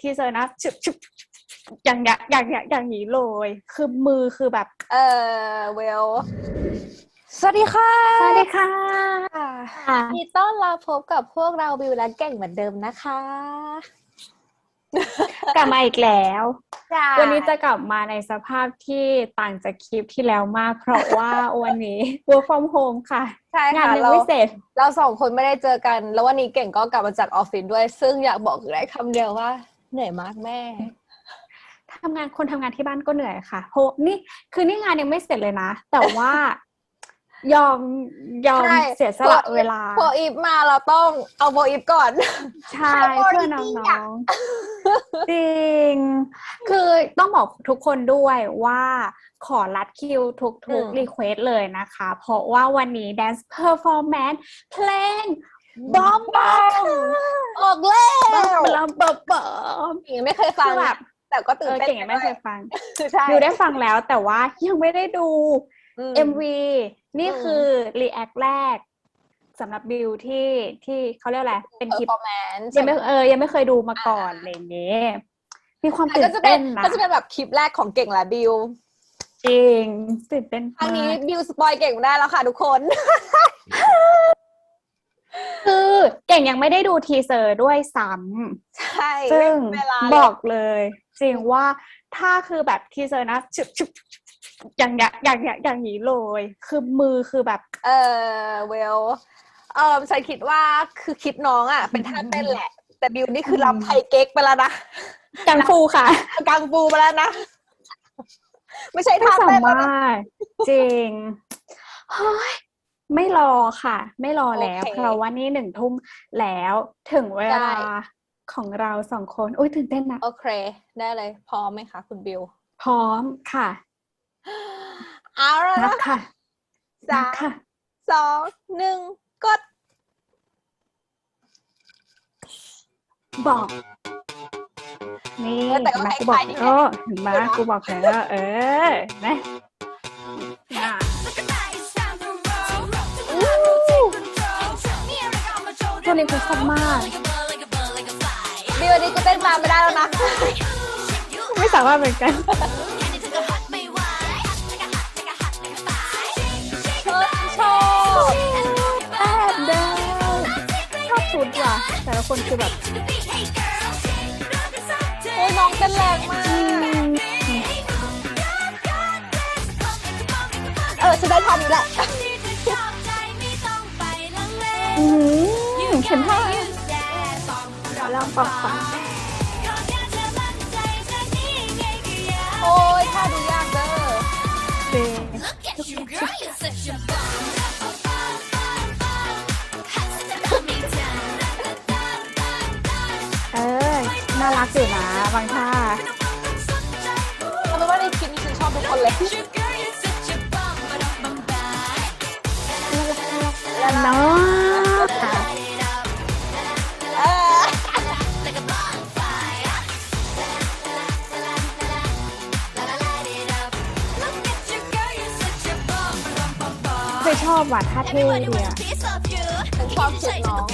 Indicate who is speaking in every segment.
Speaker 1: ทีเซอร์นะชุบชุบอย่างอย่างอย่างอย่างอย่างนี้เลย คือมือคือแบบ
Speaker 2: เออเวลสวัสดีค่ะ
Speaker 1: สวัสดีค่ะ
Speaker 2: ยินดีต้อนรับพบกับพวกเราบิวและเก่งเหมือนเดิมนะคะ
Speaker 1: กลับมาอีกแล้ว
Speaker 2: จ้า
Speaker 1: วันนี้จะกลับมาในสภาพที่ต่างจากคลิปที่แล้วมาก เพราะว่าวันนี้ work from home ค่ะ
Speaker 2: ใช่
Speaker 1: งาน
Speaker 2: ค่ะ
Speaker 1: ยัง
Speaker 2: เรา
Speaker 1: ไม่เสร็จ
Speaker 2: เราสองคนไม่ได้เจอกัน แล้ววันนี้เก่งก็กลับมาจากออฟฟิศด้วย ซึ่งอยากบอกได้คำเดียวว่า เหนื่อยมากแม่
Speaker 1: ทำงานคนทำงานที่บ้านก็เหนื่อยค่ะเพราะนี่คือนี่งานยังไม่เสร็จเลยนะ แต่ว่า ยอมยอม
Speaker 2: ใช่
Speaker 1: เสียสละเวลา
Speaker 2: พออีฟมาเราต้องเอาโบอีฟก่อน
Speaker 1: ใช่
Speaker 2: ใช่
Speaker 1: เพื่อ
Speaker 2: จริ
Speaker 1: น้
Speaker 2: งๆอะ
Speaker 1: องๆจริง คือต้องบอกทุกคนด้วยว่าขอรัดคิวทุก
Speaker 2: อืม
Speaker 1: ๆรีเควสเลยนะคะ เพราะว่าวันนี้ Dance Performance เพลงบอมบอม
Speaker 2: ออกแล้ ว
Speaker 1: บอมบอมบอมบอม
Speaker 2: เก่งยังไม่เคยฟัง
Speaker 1: คือแบบ
Speaker 2: แต่ก็
Speaker 1: เอ
Speaker 2: ตื่น
Speaker 1: อ
Speaker 2: เต้น
Speaker 1: เก่งยังไม่เคยฟัง
Speaker 2: ใช่
Speaker 1: ดูได้ฟังแล้วแต่ว่ายังไม่ได้ดู
Speaker 2: อืม
Speaker 1: MV นี่
Speaker 2: อืม
Speaker 1: คือรีแอคแรกสำหรับบิวที่ที่เขาเรียกอะไรเป็นคลิป
Speaker 2: performance
Speaker 1: ยังไม่เออยังไม่เคยดูมาก่อนอะไรอย่างเงี้ยมีความ
Speaker 2: แต่
Speaker 1: ตื่
Speaker 2: ก็
Speaker 1: น
Speaker 2: จะเป็
Speaker 1: เต้
Speaker 2: น
Speaker 1: นนะ
Speaker 2: ก็จะเป็นแบบคลิปแรกของเก่งและบิว
Speaker 1: จริงตื่นเต้น
Speaker 2: ครั้งนี้
Speaker 1: มาก
Speaker 2: บิวสปอยเก่งได้แล้วค่ะทุกคน
Speaker 1: คือเก่งยังไม่ได้ดูทีเซอร์ด้วยซ้
Speaker 2: ใช่ำ
Speaker 1: ซึ่ง
Speaker 2: ไม่มีเวลา
Speaker 1: บ
Speaker 2: เลย
Speaker 1: อกเลยจริงว่าถ้าคือแบบทีเซอร์นะชุบชุบอย่างอย่างอย่างอย่างอย่างนี้เลย คือมือคือแบบ
Speaker 2: เออเวลเออฉันคิดว่าคือคลิปน้องอะ เป็นท่าเต้นแหละ แต่บิวนี่คือ
Speaker 1: อืม
Speaker 2: ลำไทยเก๊กไปแล้วนะ
Speaker 1: กังฟูค่ะ
Speaker 2: กังฟูไปแล้วนะ ไม่ใช่
Speaker 1: ไม่
Speaker 2: ท่า
Speaker 1: สา
Speaker 2: เต้นแล้ว
Speaker 1: มา
Speaker 2: นะ
Speaker 1: รถจริงเฮ้ย ไม่รอค่ะ ไม่รอแล้ว
Speaker 2: โอเค
Speaker 1: เพราะว่านี่หนึ่งทุ่มแล้วถึงเว
Speaker 2: ได้
Speaker 1: ลาของเราสองคน อุ้ยตื่นเต้นนะ
Speaker 2: โอเค ได้เลย พร้อมไหมคะคุณบิว
Speaker 1: พร้อมค่ะ
Speaker 2: เอาแล้ว
Speaker 1: นับ
Speaker 2: นะ
Speaker 1: ค่ะ
Speaker 2: สา
Speaker 1: นับ
Speaker 2: ม
Speaker 1: ค่ะ
Speaker 2: สองหนึ่งกด
Speaker 1: บอก นี่
Speaker 2: เออแต่ก็
Speaker 1: เห็นไหม
Speaker 2: ค
Speaker 1: กูบอ
Speaker 2: ล้ากยๆนี่ไง
Speaker 1: เออเห็นไหมกูบอกแล้วเออนะน่ะ นี้คือชอบมาก
Speaker 2: บิวอันนี้กูเต้นตามไม่ได้แล้วนะ
Speaker 1: ไม่สามารถเหมือนกัน
Speaker 2: ชอบชอบ
Speaker 1: แอบเดินชอบชุดว่ะ แต่ละคนคือแบบ
Speaker 2: โอ้ยน้องเต้นแรงมากเออฉันได้ทำนี้แหละ
Speaker 1: อืมเห็นท่าลองปรับปรับ
Speaker 2: โอ้ยท่าดูยากเด้อ
Speaker 1: เดเออ น่ารักอยู่นะบางท่า
Speaker 2: เอาเป็นว่าในคลิปนี้ฉันชอบทุกคนเลย อ
Speaker 1: บว่ะท่าเท่ดีอะ
Speaker 2: ฉันชอบชุดน้อง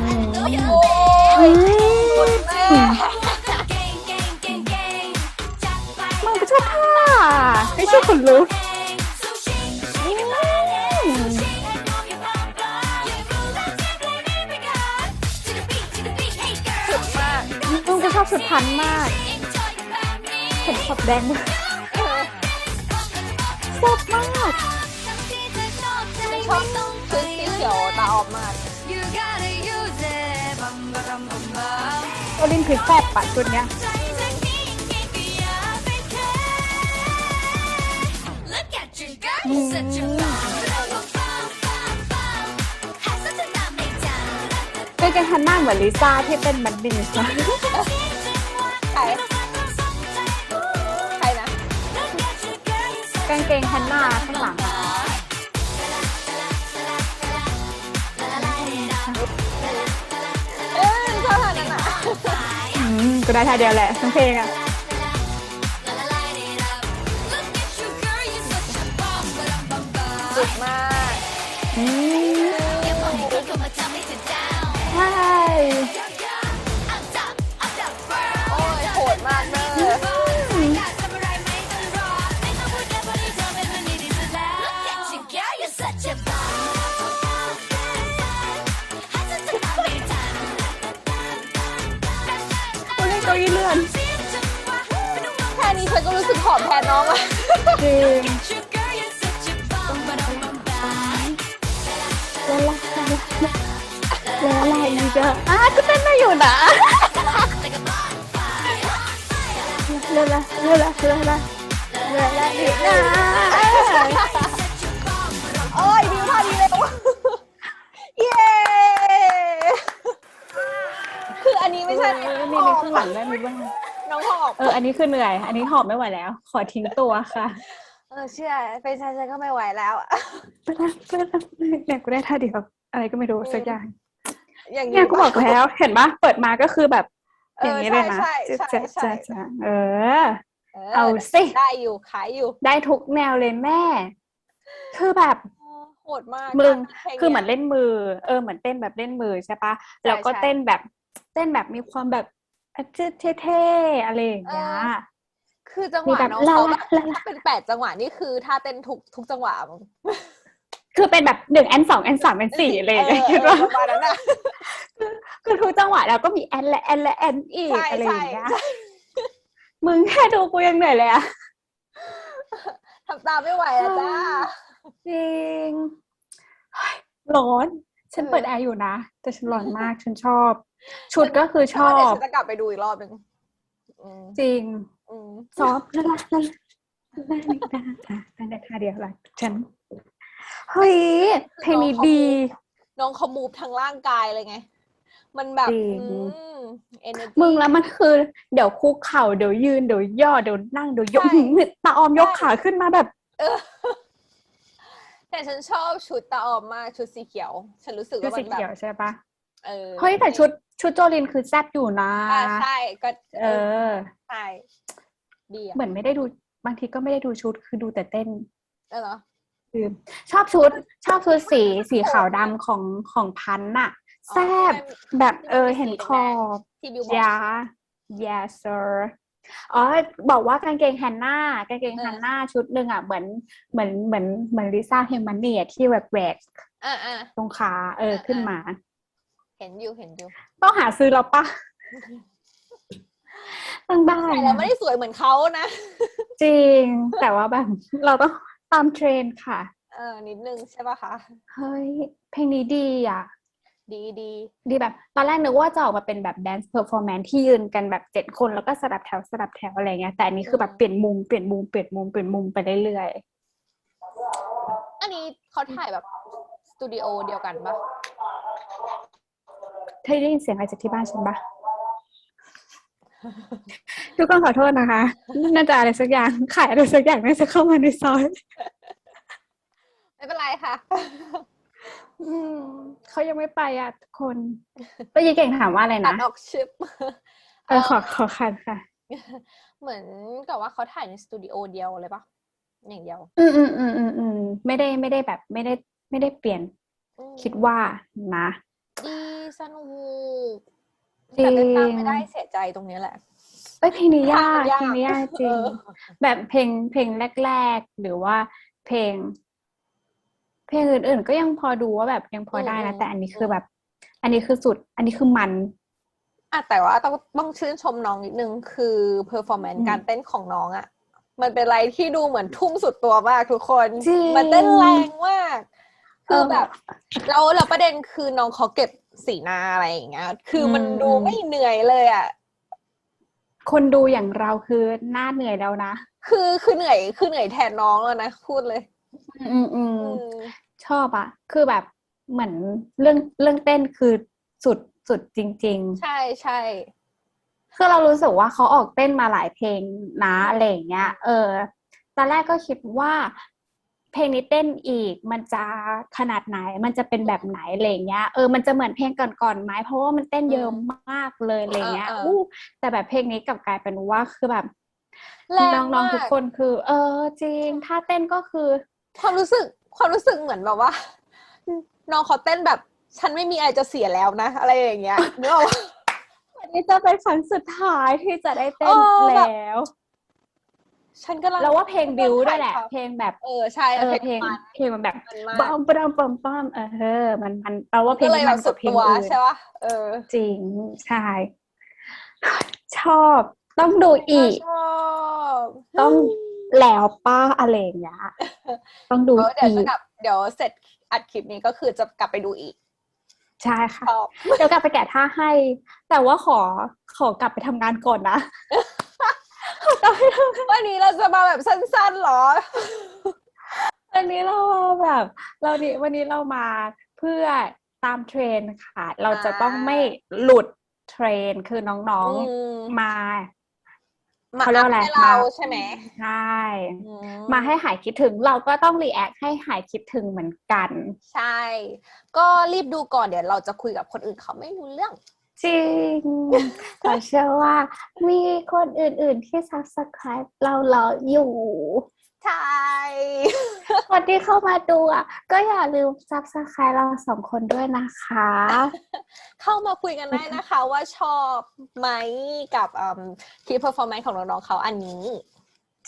Speaker 1: อืม
Speaker 2: โอ้ยคุณแม่
Speaker 1: มึงก็ชอบท่าไม่ชอบคนลุกอืม
Speaker 2: สุดมาก
Speaker 1: มึงก็ชอบสุดพันมากเห็นขอบแดงมาก แซ่บมาก
Speaker 2: ฉันชอบชุดสีเขียวตาออกมาก
Speaker 1: โอลินคือแซ่บปะชุดเนี้ยเป็นกันฮันหน้าเหมือนลิซ่าที่เป็นบันดิงนะ
Speaker 2: ใคา
Speaker 1: งเกงฮันหน้าข้างหลังอะ
Speaker 2: เอ้ยชอบท่านั้นอะ
Speaker 1: อืมก็ได้ท่าเดียวแหละทั้งเพลงอะ
Speaker 2: สุดมาก
Speaker 1: อืม อ
Speaker 2: มแทนน้องอะ
Speaker 1: จริงแล้วล่ะแล้วอะอีกอะอะก็เต้นได้อยู่นะแล้วล่ะแล้วล่ะแล้วล่ะแล้วล่ะอีกนะ
Speaker 2: โอ้ยดิวท่าดีเลยเย้คืออันนี้ไม่ใช่
Speaker 1: นี่มีข้างหลังได้มีบ้าง
Speaker 2: น้องหอบ
Speaker 1: เอออันนี้คือเหนื่อย อันนี้หอบไม่ไหวแล้ว ขอทิ้งตัวค่ะ
Speaker 2: เออเชื่อเป็นฉันฉันก็ไม่ไหวแล้วอะ
Speaker 1: ไปแล้วไปแล้วเนี่ยกูได้ท่าเดียวอะไรก็ไม่รู้สักอย่าง
Speaker 2: อย่าง
Speaker 1: เนี่ยกูบอกแล้วเห็นปะเปิดมาก็คือแบบ
Speaker 2: เอ
Speaker 1: อย่าง
Speaker 2: อ
Speaker 1: นี้เลยนะ
Speaker 2: ใช่ใช่
Speaker 1: จะ
Speaker 2: ใช่
Speaker 1: จะ
Speaker 2: ใช่
Speaker 1: จะเออ
Speaker 2: เเอา
Speaker 1: สิ
Speaker 2: ได้อยู่ขายอยู่
Speaker 1: ได้ทุกแนวเลยแม่ คือแบบ
Speaker 2: เออโหดมาก
Speaker 1: มึง
Speaker 2: พล
Speaker 1: คือเหมือน
Speaker 2: ย
Speaker 1: เล่นมือ เออเหมือนเต้นแบบเล่นมือใช่ปะแล้วก็
Speaker 2: ใช่
Speaker 1: เต้นแบบเต้นแบบมีความแบบอะจืด เท่ๆอะไรอย่างเงี้ย
Speaker 2: เออคือจังห
Speaker 1: มี
Speaker 2: วะ
Speaker 1: แบบ
Speaker 2: น้องเขา
Speaker 1: ลา
Speaker 2: แบบ
Speaker 1: ลาลา
Speaker 2: ถ้าเป็นแปดจังหวะนี่คือท่าเต้นทุกทุกจังหวะมึง
Speaker 1: คือเป็นแบบหนึ่งแอนสองแอนสามแอนสี่อะไรอย่างเงี้ย
Speaker 2: เอ
Speaker 1: คิด
Speaker 2: อ
Speaker 1: ว่า
Speaker 2: เออประมาณนั้นอะ
Speaker 1: คือทุกจังหวะแล้วก็มีแอนและแอนและแอนอีก
Speaker 2: ใช่
Speaker 1: อะไรอ
Speaker 2: ใช่
Speaker 1: ย่างเงี้ยมึงแค่ดูกูยังเหนื่อยเลยอะ
Speaker 2: ทำตามไม่ไหวแล้วจ้า
Speaker 1: จริงเฮ้ยร้อน ฉัน
Speaker 2: เออ
Speaker 1: เปิดแอร์อยู่นะ แต่ฉันร้อนมากฉันชอบ ชุดก็คือชอ
Speaker 2: แต่ว่า
Speaker 1: บ
Speaker 2: เดี๋ยวฉันจะกลับไปดูอีกรอบหนึ่งอืม
Speaker 1: จริง
Speaker 2: อืม
Speaker 1: ซอฟต์ละละละละละละอะตั้งแต่ท่าเดียวละฉันเฮ้ยเพลงนี้ดี
Speaker 2: น้องเขามูฟทางร่างกายเลยไง มันแบบ
Speaker 1: จริง
Speaker 2: อืม energy
Speaker 1: มึงแล้วมันคือ เดี๋ยวคุกเข่าเดี๋ยวยืนเดี๋ยวย่อเดี๋ยวนั่งเดี๋ยวยก
Speaker 2: ใช่
Speaker 1: หืมตาออมยก
Speaker 2: ใช่
Speaker 1: ขาขึ้นมาแบบ
Speaker 2: เออแต่ฉันชอบชุดตาออมมากชุดสีเขียว ฉันรู้สึก
Speaker 1: ชุด
Speaker 2: ว่ามั
Speaker 1: สี
Speaker 2: นแบ
Speaker 1: เขียว
Speaker 2: บ
Speaker 1: ใช่ปะ
Speaker 2: เออ
Speaker 1: เฮ้ยแต่ชุด ชุดโจลินคือแซ่บอยู่นะ
Speaker 2: อ่าใช่ก็
Speaker 1: เออ
Speaker 2: ใช่ดีอะ
Speaker 1: เหมือนไม่ได้ดูบางทีก็ไม่ได้ดูชุดคือดูแต่เต้น
Speaker 2: เออเหรอ
Speaker 1: คือชอบชุด ชอบชุดสีสีขาวดำของของพันธุ์น่ะ
Speaker 2: อ๋อ
Speaker 1: แซ่บ
Speaker 2: ที่มัน
Speaker 1: แบบเออ
Speaker 2: ที่มัน
Speaker 1: เห็น
Speaker 2: สี
Speaker 1: ค
Speaker 2: แด
Speaker 1: อง
Speaker 2: ที่บิวบอก
Speaker 1: ยา yes sir อ๋อบอกว่ากางเกงแฮนนากางเกง
Speaker 2: เออ
Speaker 1: แฮนนาชุดหนึ่งอะเหมือนเหมือนเหมือนเหมือนลิซ่าเฮมันนี่อะที่แบบแหวก
Speaker 2: อ่าอ่า
Speaker 1: ตรงขาเออ
Speaker 2: เออ
Speaker 1: ขึ้นมา
Speaker 2: เห็ นอยู่เห็นอยู่
Speaker 1: ต้องหาซื้อแล้วปะต้องได้
Speaker 2: ใส่แล้ว
Speaker 1: นะ
Speaker 2: ไม่ได้สวยเหมือนเขานะ
Speaker 1: จริง แต่ว่าแบบเราต้องตามเทรนด์ค่ะ
Speaker 2: เออ นิดนึงใช่ป่ะคะ
Speaker 1: เฮ้ย เพลงนี้ดีอะ
Speaker 2: ดีดี
Speaker 1: ดีแบบ ตอนแรกนึกว่าจะออกมาเป็นแบบ dance performance ที่ยืนกันแบบเจ็ดคนแล้วก็สลับแถวสลับแถวอะไรเงี้ย แต่อันนี้คือแบบเปลี่ยนมุมเปลี่ยนมุมเปลี่ยนมุมเปลี่ยนมุมไปเรื่อย
Speaker 2: อันนี้เขาถ่ายแบบสตูดิโอเดียวกันปะ
Speaker 1: ๆ เธอได้ยินเสียงอะไรจากที่บ้านฉันปะทุกคนขอโทษนะคะ น่าจะอะไรสักอย่างขายอะไรสักอย่างน่าจะเข้ามาในซอย
Speaker 2: ไม่เป็นไรค่ะ
Speaker 1: อืมเขายังไม่ไปอะทุกคนเมื่อกี้เก่งถามว่าอะไร
Speaker 2: ตัด
Speaker 1: นะ
Speaker 2: ออกชิป
Speaker 1: เออขอขอคันค่ะ
Speaker 2: เหมือนกับว่าเขาถ่ายในสตูดิโอเดียวเลยปะอย่างเดียว
Speaker 1: อืมอืมอืมอืมอืมไม่ได้ไม่ได้แบบไม่ได้ ไม่ได้เปลี่ยน
Speaker 2: อืม
Speaker 1: คิดว่านะ
Speaker 2: ดี สนุก
Speaker 1: จริ
Speaker 2: แต่
Speaker 1: ง
Speaker 2: เต้นตามไม่ได้เสียใจตรงเนี้ยแหละ
Speaker 1: เอ้ยเพลงนี้ยาก
Speaker 2: ยาก
Speaker 1: เพลงนี้ยากจริง
Speaker 2: เออ
Speaker 1: แบบเพลงเพลงแรก ๆ หรือว่าเพลง เพลงอื่น ๆ ก็ยังพอดูว่าแบบยังพอได้นะแต่อันนี้คือแบบ อันนี้คือสุด อันนี้คือมัน
Speaker 2: อะแต่ว่าต้องต้องชื่นชมน้องนิดนึงคือเพอร์ฟอร์แมน
Speaker 1: อื
Speaker 2: ซ์
Speaker 1: ม
Speaker 2: การเต้นของน้องอะ่ะมันเป็นอะไรที่ดูเหมือนทุ่มสุดตัวมากทุกคน
Speaker 1: จริง
Speaker 2: มันเต้นแรงมาก คือ
Speaker 1: เออ
Speaker 2: แบบ แล้วแล้วประเด็นคือน้องเขาเก็บ สีหน้าอะไรอย่างเงี้ย คือมัน
Speaker 1: อืม
Speaker 2: ดูไม่เหนื่อยเลยอะ่ะ
Speaker 1: คนดูอย่างเราคือหน้าเหนื่อยแล้วนะ
Speaker 2: คือคือเหนื่อยคือเหนื่อยแทนน้องแล้วนะพูดเลย
Speaker 1: อืมอืม
Speaker 2: อืม
Speaker 1: ชอบอะคือแบบเหมือนเรื่องเรื่องเต้นคือสุดสุดจริง ๆ
Speaker 2: ใช่ใช่
Speaker 1: คือเรารู้สึกว่าเขาออกเต้นมาหลายเพลงนะอะไรอย่างเงี้ย เออ ตอนแรกก็คิดว่า เพลงนี้เต้นอีก มันจะขนาดไหน มันจะเป็นแบบไหนอะไรอย่างเงี้ย เออ มันจะเหมือนเพลงก่อนๆไหมเพราะว่ามันเต้นเยอะมากเลยอะไรเงี้ยอู้แต่แบบเพลงนี้กลับกลายเป็นว่าคือแบบ
Speaker 2: แรง
Speaker 1: น้อง
Speaker 2: มาก
Speaker 1: ๆทุกคนคือ เออ จริง ถ้าเต้นก็คือ
Speaker 2: ความรู้สึกความรู้สึกเหมือนแบบว่า น้องเขาเต้นแบบ ฉันไม่มีอะไรจะเสียแล้วนะ อะไรอย่างเงี้ยนึกออกปะ
Speaker 1: วันนี้จะเป็นครั้งสุดท้ายที่จะได้เต้น
Speaker 2: เออแบบ
Speaker 1: แล้ว
Speaker 2: ฉันก็
Speaker 1: แล้วว่าเพลงบิวด้วยแหละ
Speaker 2: ถ่ายทำ
Speaker 1: เพลงแบบ
Speaker 2: เออใช่
Speaker 1: เออเพลง
Speaker 2: มัน
Speaker 1: เพลงมันแบบ
Speaker 2: มันมาก
Speaker 1: บ้ามปรามปามปามเออมันมันเราว่าเพล
Speaker 2: ก็
Speaker 1: ง
Speaker 2: เลย
Speaker 1: นี้
Speaker 2: แบ
Speaker 1: มั
Speaker 2: บ
Speaker 1: นก
Speaker 2: สุ
Speaker 1: ว่า
Speaker 2: ด
Speaker 1: เพลง
Speaker 2: ตัว
Speaker 1: อื่น
Speaker 2: ใช่ปะเออ
Speaker 1: จริงใช่ชอบต้องดูอีก
Speaker 2: ชอบ
Speaker 1: ต้องแล้วป้าอะไรอย่างเงี้ยต้องดู
Speaker 2: เดี๋ยว
Speaker 1: อี
Speaker 2: จะ
Speaker 1: ก
Speaker 2: กลับเดี๋ยวเสร็จอัดคลิปนี้ก็คือจะกลับไปดูอีก
Speaker 1: ใช่ค่ะ
Speaker 2: ชอบ
Speaker 1: เดี๋ยวกลับไปแกะท่าให้ แต่ว่าขอขอกลับไปทำงานก่อนนะ
Speaker 2: วันนี้เราจะมาแบบสั้นๆเหรอ
Speaker 1: วันนี้เราแบบ เราดิวันนี้เรามาเพื่อตามเทรนด์ค่ะ เราจะต้องไม่หลุดเทรนด์คือน้อง
Speaker 2: อืม
Speaker 1: ๆมา
Speaker 2: มา
Speaker 1: เขาเรียกว่าอะไร
Speaker 2: ให้เรา
Speaker 1: มา
Speaker 2: ใช่ไหม
Speaker 1: ใช่
Speaker 2: อื
Speaker 1: มาให้หายคิดถึงเราก็ต้องรีแอคให้หายคิดถึงเหมือนกัน
Speaker 2: ใช่ ก็รีบดูก่อนเดี๋ยวเราจะคุยกับคนอื่นเขาไม่รู้เรื่อง
Speaker 1: จริงแต่เชื่อว่ามีคนอื่นๆที่ subscribe เรารออยู่
Speaker 2: ใช่
Speaker 1: คนที่เข้ามาดูอะ ก็อย่าลืม subscribe เราสองคนด้วยนะคะ
Speaker 2: เข้ามาคุยกันได้นะคะว่าชอบไหมกับอืมคลิป performance ของน้องๆเขาอันนี้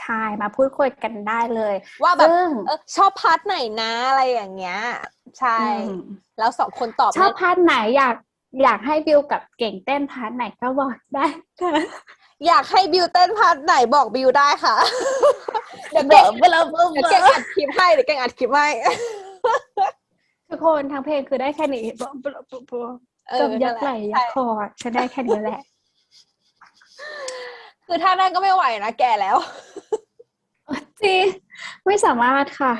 Speaker 1: ใช่มาพูดคุยกันได้เลย
Speaker 2: ว่าแบบ
Speaker 1: ซึ่ง
Speaker 2: เออชอบพาร์ทไหนนะอะไรอย่างเงี้ย ใช่
Speaker 1: อืม
Speaker 2: แล้วสองคนตอบ
Speaker 1: ชอบ
Speaker 2: ได้
Speaker 1: พาร์ทไหนอยาก อยากให้บิวกับเก่งเต้นพาร์ทไหนก็บอกได้ค่ะ
Speaker 2: อยากให้บิวเต้นพาร์ทไหนบอกบิวได้ค่ะ เดี๋ยว
Speaker 1: เบ
Speaker 2: เก่ง
Speaker 1: อเบลอเบลอ
Speaker 2: เดี๋ยว
Speaker 1: เบ
Speaker 2: เก่ง
Speaker 1: ลอ
Speaker 2: อัดคลิปให้เดี๋ยวเก่งอัดคลิปให้
Speaker 1: ทุกคนทางเพลงคือได้แค่นี้เบลอเบลอเบลอเบลอ
Speaker 2: เออ
Speaker 1: กับยักษ์ไหล
Speaker 2: นั่นแห
Speaker 1: ยั
Speaker 2: ละ
Speaker 1: กษ์คอฉันได้แค่นี้แหละ
Speaker 2: คือถ้านั้นก็ไม่ไหวนะแก่แล้ว
Speaker 1: จริงไม่สามารถค่ะ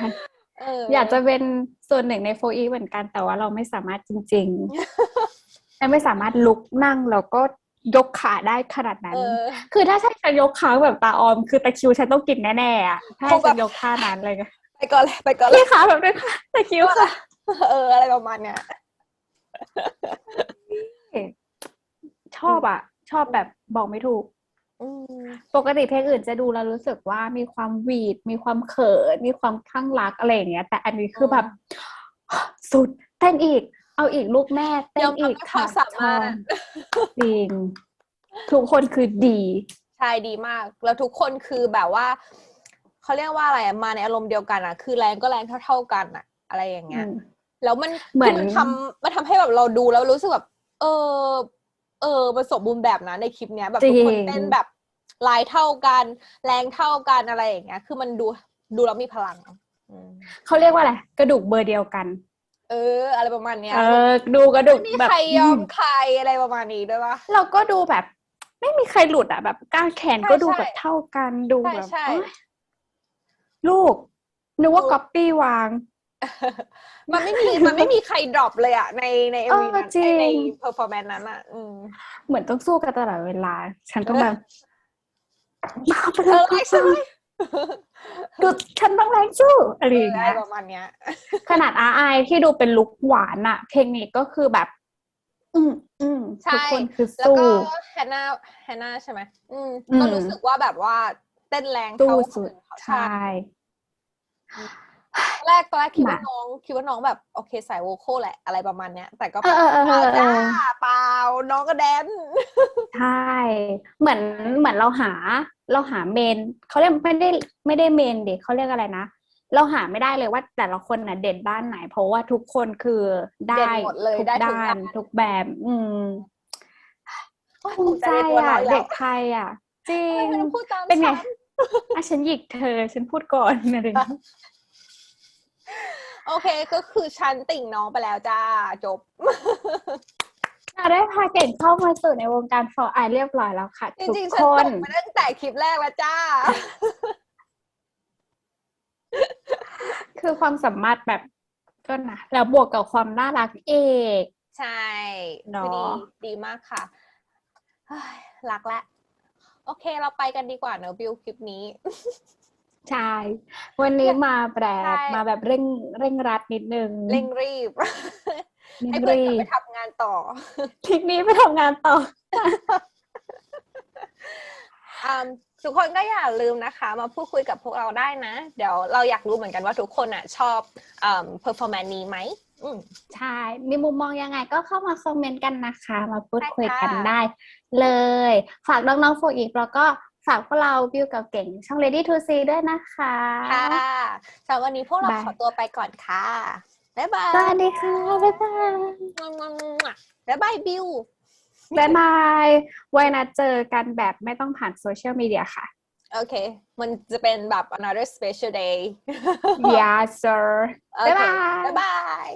Speaker 2: เออ
Speaker 1: อยากจะเป็นส่วนหนึ่งในโฟอีเหมือนกันแต่ว่าเราไม่สามารถจริง ๆและไม่สามารถลุกนั่งแล้วก็ยกขาได้ขนาดนั้น
Speaker 2: เออ
Speaker 1: คือถ้าฉันจะยกขาแบบตาออม คือตะคริวฉันต้องกินแน่ๆอะถ้า
Speaker 2: คงแบบ
Speaker 1: ฉันยกท่านั้นเลย
Speaker 2: ไปก่อนเลยไปก่อนเลย
Speaker 1: พี่ขาแบบนี้ค่ะตะคริวค่ะ
Speaker 2: เออ อะไรประมาณเนี้ย
Speaker 1: ชอบอะ ชอบแบบบอกไม่ถูก
Speaker 2: อืม
Speaker 1: ปกติเพลงอื่นจะดูแล้วรู้สึกว่ามีความหวีด มีความเขิน มีความคลั่งรักอะไรอย่างเงี้ย แต่อันนี้คือแบบ สุดเต้นอีก เอาอีกลูกแม่เต้
Speaker 2: ยอนมรับ
Speaker 1: อีก
Speaker 2: ในความ
Speaker 1: ค่ะ
Speaker 2: สามารถ
Speaker 1: ชอบจริง ทุกคนคือดี
Speaker 2: ใช่ดีมาก แล้วทุกคนคือแบบว่าเขาเรียกว่าอะไรอะมาในอารมณ์เดียวกันอะคือแรงก็แรงเท่า ๆกันอะอะไรอย่างเงี้ยแล้วมัน
Speaker 1: เหมือน
Speaker 2: คืมันทำมันทำให้แบบเราดูแล้วรู้สึกแบบ เออ เออมันสมบูรณ์แบบนะในคลิปเนี้ยแบบทุกคน
Speaker 1: จริง
Speaker 2: เต้นแบบลายเท่ากัน แรงเท่ากันอะไรอย่างเงี้ย คือมันดูดูแล้วมีพลังอืม
Speaker 1: เขาเรียกว่าอะไรกระดูกเบอร์เดียวกัน
Speaker 2: เออ อะไรประมาณเนี้ย
Speaker 1: เออ ดูกระดูก
Speaker 2: ไม่มี
Speaker 1: แบบ
Speaker 2: ใครยอมใครอะไรประมาณนี้ด้วยวะ
Speaker 1: เราก็ดูแบบ ไม่มีใครหลุดอะแบบกางแขน
Speaker 2: ใช่
Speaker 1: ก็ดู
Speaker 2: ใช่
Speaker 1: แบบเท่ากันดู
Speaker 2: ใช่
Speaker 1: แบบ
Speaker 2: ใช่
Speaker 1: เอ้ยลูกนึกว่า
Speaker 2: ลูก
Speaker 1: ก๊อปปี้วาง
Speaker 2: มันไม่มีมันไม่มีใครดรอปเลยอะในในเอ็
Speaker 1: เอ
Speaker 2: ม
Speaker 1: อ
Speaker 2: วีนั้น
Speaker 1: จริง
Speaker 2: ในเพอร์ฟอร์แมนซ์นั้นอะอืม
Speaker 1: เหมือนต้องสู้กันตลอดเวลา ฉันต้องแบบมาไป
Speaker 2: เอ
Speaker 1: เล
Speaker 2: อยไล่ใช่ไหม
Speaker 1: ดูฉันต้องแรงสู้อะไร
Speaker 2: เอ
Speaker 1: อ
Speaker 2: อย่างอะไร
Speaker 1: เงี้ย
Speaker 2: ประมาณเนี้ย
Speaker 1: ขนาดอาไอที่ดูเป็นลุคหวานอะเพลงนี้ก็คือแบบ อืมอืม
Speaker 2: ใช่
Speaker 1: ทุกคนคือ
Speaker 2: แล้ว
Speaker 1: สู้
Speaker 2: ก็แฮนนาแฮนนาใช่ไหมอืม
Speaker 1: อืม
Speaker 2: ก็รู้สึกว่าแบบว่าเต้นแรง
Speaker 1: สู้
Speaker 2: เท่า
Speaker 1: สุด
Speaker 2: คนอื่นเขา
Speaker 1: ใช่
Speaker 2: ตอนแรกตอนแรกคิดว่า
Speaker 1: มา
Speaker 2: น้องคิดว่าน้องแบบโอเคสายโวคอลแหละอะไรประมาณเนี้ย แต่ก็
Speaker 1: เออเออเออ
Speaker 2: เปล่า
Speaker 1: เออ
Speaker 2: จ้าเปล่าน้องก็แดน
Speaker 1: ใช่ เหมือนเหมือนเราหา เราหาเมนเขาเรียกไม่ได้ไม่ได้เมนเด็กเขาเรียกอะไรนะเราหาไม่ได้เลยว่าแต่ละคนน่ะเด่นด้านไหน เพราะว่าทุกคนคือได้
Speaker 2: เด่นหมดเลย
Speaker 1: ทุก
Speaker 2: ได้ทุก
Speaker 1: ด้า
Speaker 2: ด้านน
Speaker 1: ทุกแบบ อืม
Speaker 2: โอ้ย
Speaker 1: ภูมิใจ
Speaker 2: ในตัวน้
Speaker 1: อะ
Speaker 2: องแล้
Speaker 1: เด็
Speaker 2: ว
Speaker 1: กไทยอะ จริ
Speaker 2: ไม่
Speaker 1: ง
Speaker 2: ต้องพูดตาม
Speaker 1: เป็นไง
Speaker 2: ฉัน
Speaker 1: อะฉันหยิกเธอ ฉันพูดก่อนอะไรอย่างเงี้ย
Speaker 2: โอเคก็คือฉันติ่งน้องไปแล้วจ้าจบ
Speaker 1: เราได้พาเก่งเข้ามาสู่ในวงการฟอร์ไอเรียบร้อยแล้วค่ะ
Speaker 2: จ
Speaker 1: ทุก
Speaker 2: ริงๆ
Speaker 1: ค
Speaker 2: ฉันจ
Speaker 1: น
Speaker 2: บมาตั้งแต่คลิปแรกแล้วจ้า
Speaker 1: คือความสามารถแบบก็นะ แล้วบวกกับความน่ารักเอก
Speaker 2: ใช่
Speaker 1: เนอะ
Speaker 2: คือดีดีมากค่ะเฮ้ยรักและโอเคเราไปกันดีกว่าเนอะบิวคลิปนี้
Speaker 1: ใช่ วันนี้มาแบ
Speaker 2: ใช่
Speaker 1: บมาแบบเร่งเร่งรัดนิดนึง
Speaker 2: เร่งรีบ
Speaker 1: เร่
Speaker 2: ให้
Speaker 1: ง
Speaker 2: เพื่อน
Speaker 1: รี
Speaker 2: กลับไป
Speaker 1: บ
Speaker 2: ทำงานต่อ
Speaker 1: คลิปนี้ไปทำงานต่อ
Speaker 2: อืมทุกคนก็อย่าลืมนะคะ มาพูดคุยกับพวกเราได้นะ เดี๋ยวเราอยากรู้เหมือนกันว่าทุกคนอะ ชอบอืม performance นี้ไหมอืม
Speaker 1: ใช่ มีมุมมองยังไงก็เข้ามาคอมเมนต์กันนะคะ มาพูดคุยกัน
Speaker 2: ได้ค่ะ
Speaker 1: ได้เลย ฝากน้องๆโฟอีกแล้วก็ฝากพวกเราบิวกับเก่ง ช่อง Ready to See ด้วยนะคะ
Speaker 2: ค่ะสำหรับวันนี้พวกเรา
Speaker 1: บาย
Speaker 2: ขอตัวไปก่อนค่ะ บ๊ายบาย
Speaker 1: สวัสดีค่ะ บ๊ายบาย
Speaker 2: บ๊ายบายบิว
Speaker 1: บ๊ายบายไว้นัดเจอกันแบบไม่ต้องผ่านโซเชียลมีเดียค่ะ
Speaker 2: โอเค มันจะเป็นแบบ another special day
Speaker 1: yes sir
Speaker 2: โอเค
Speaker 1: บ๊ายบาย
Speaker 2: บ๊ายบาย